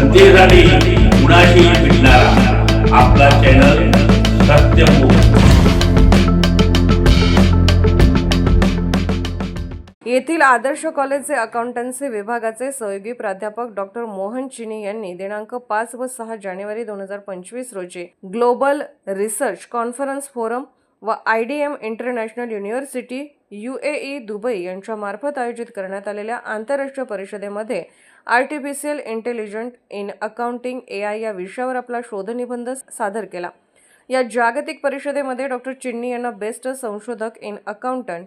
जनतेसाठी कुणाशी भेटणारा. आपला चॅनल येथील आदर्श कॉलेजचे अकाउंटन्सी विभागाचे सहयोगी प्राध्यापक डॉक्टर मोहन चिनी यांनी दिनांक पाच व सहा जानेवारी दोन हजार पंचवीस रोजी ग्लोबल रिसर्च कॉन्फरन्स फोरम व I D M international university U A E Dubai यांच्यामार्फत आयोजित करण्यात आलेल्या आंतरराष्ट्रीय परिषदेमध्ये artificial intelligent in accounting A I या विषयावर आपला शोधनिबंध सादर केला. या जागतिक परिषदेमध्ये डॉक्टर चिन्नी यांना बेस्ट संशोधक इन अकाउंटंट.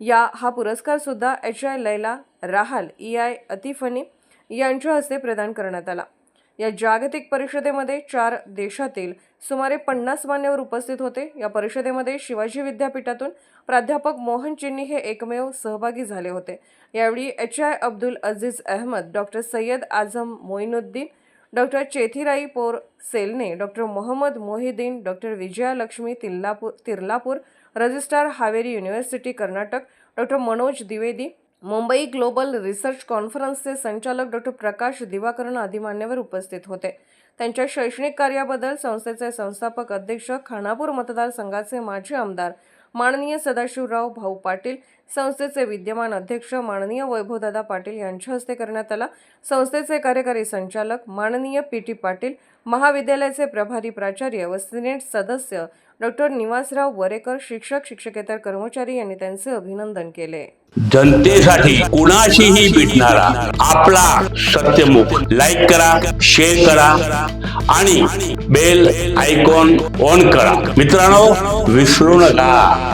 या हा पुरस्कारसुद्धा एच आय लैला राहाल ई आय अतिफनी यांच्या हस्ते प्रदान करण्यात आला. या जागतिक परिषदेमध्ये चार देशातील सुमारे पन्नास मान्यवर उपस्थित होते. या परिषदेमध्ये शिवाजी विद्यापीठातून प्राध्यापक मोहन चिन्नी हे एकमेव सहभागी झाले होते. यावेळी H I Abdul Aziz Ahmed doctor Syed Azam Moinuddin doctor Chethirai पोर सेलने doctor Mohammed Mohideen doctor Vijayalakshmi Tillapur Tirlapur registrar Haveri university Karnataka doctor Manoj Dwivedi Mumbai global research कॉन्फरन्सचे संचालक डॉक्टर प्रकाश दिवाकरण आदिमान्यवर उपस्थित होते. त्यांच्या शैक्षणिक कार्याबद्दल संस्थेचे संस्थापक अध्यक्ष खानापूर मतदारसंघाचे माजी आमदार माननीय सदाशिवराव भाऊ पाटील संस्थेचे विद्यमान अध्यक्ष माननीय वैभवदादा पाटील यांच्या हस्ते करण्यात आला. संस्थेचे कार्यकारी संचालक माननीय पी टी पाटील महाविद्यालयाचे प्रभारी प्राचार्य व सिनेट सदस्य डॉक्टर निवासराव वरेकर शिक्षक शिक्षकेतर कर्मचारी यांनी त्यांचे अभिनंदन केले. जनतेसाठी कुणाशीही भेटणारा आपला सत्यमुख लाईक करा शेअर करा आणि बेल आयकॉन ऑन करा. मित्रांनो विसरू नका.